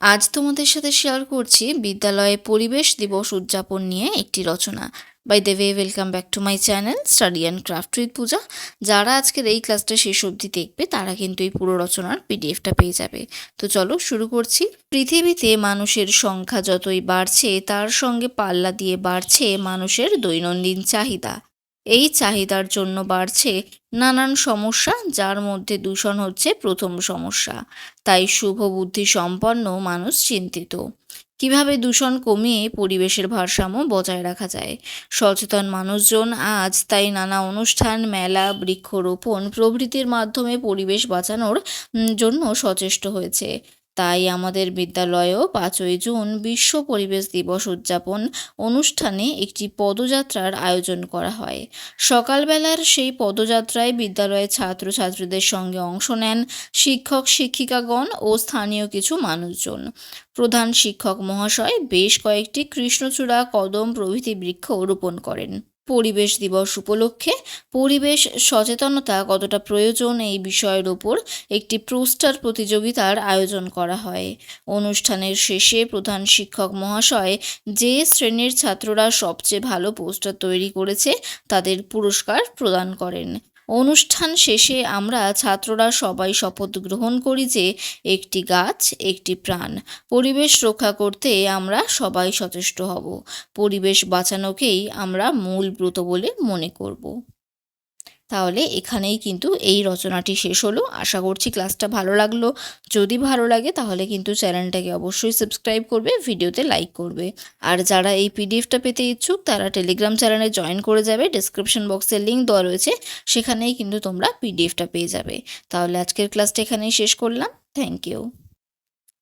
আজ তোমাদের সাথে শেয়ার করছি বিদ্যালয়ে পরিবেশ দিবস উদযাপন নিয়ে একটি রচনা। By the way welcome back to my channel study and craft with Puja যারা আজকের এই ক্লাসটা শেষ অবধি দেখবে, তারা কিন্তু এই পুরো রচনার পিডিএফটা পেয়ে যাবে। তো চলো শুরু করছি। পৃথিবীতে মানুষের সংখ্যা যতই বাড়ছে, তার সঙ্গে পাল্লা দিয়ে বাড়ছে মানুষের দৈনন্দিন চাহিদা। এই চাহিদার জন্য বাড়ছে নানান সমস্যা, যার মধ্যে দূষণ হচ্ছে প্রথম সমস্যা। তাই শুভ বুদ্ধি সম্পন্ন মানুষ চিন্তিত। কীভাবে দূষণ কমিয়ে পরিবেশের ভারসাম্য বজায় রাখা যায়? সচেতন মানুষজন আজ তাই নানা অনুষ্ঠান, মেলা, বৃক্ষরোপণ প্রভৃতির মাধ্যমে পরিবেশ বাঁচানোর জন্য সচেষ্ট হয়েছে। তাই আমাদের বিদ্যালয়েও পাঁচই জুন বিশ্ব পরিবেশ দিবস উদযাপন অনুষ্ঠানে একটি পদযাত্রার আয়োজন করা হয়। সকালবেলার সেই পদযাত্রায় বিদ্যালয়ের ছাত্রছাত্রীদের সঙ্গে অংশ নেন শিক্ষক, শিক্ষিকাগণ ও স্থানীয় কিছু মানুষজন। প্রধান শিক্ষক মহাশয় বেশ কয়েকটি কৃষ্ণচূড়া কদম প্রভৃতি বৃক্ষ রোপণ করেন। পরিবেশ দিবস উপলক্ষে পরিবেশ সচেতনতা কতটা প্রয়োজন এই বিষয়ের ওপর একটি পোস্টার প্রতিযোগিতার আয়োজন করা হয়। অনুষ্ঠানের শেষে প্রধান শিক্ষক মহাশয় যে শ্রেণির ছাত্ররা সবচেয়ে ভালো পোস্টার তৈরি করেছে তাদের পুরস্কার প্রদান করেন। অনুষ্ঠান শেষে আমরা ছাত্ররা সবাই শপথ গ্রহণ করি যে একটি গাছ, একটি প্রাণ। পরিবেশ রক্ষা করতে আমরা সবাই সচেষ্ট হব। পরিবেশ বাঁচানোকেই আমরা মূল ব্রত বলে মনে করব। তাহলে এখানেই কিন্তু এই রচনাটি শেষ হলো। আশা করছি ক্লাসটা ভালো লাগল। যদি ভালো লাগে তাহলে কিন্তু চ্যানেলটাকে অবশ্যই সাবস্ক্রাইব করবে, ভিডিওতে লাইক করবে। আর যারা এই পিডিএফটা পেতে ইচ্ছুক তারা টেলিগ্রাম চ্যানেলে জয়েন করে যাবে। ডিসক্রিপশন বক্সে লিঙ্ক দেওয়া রয়েছে, সেখানেই কিন্তু তোমরা পিডিএফটা পেয়ে যাবে। তাহলে আজকের ক্লাসটা এখানেই শেষ করলাম। Thank you.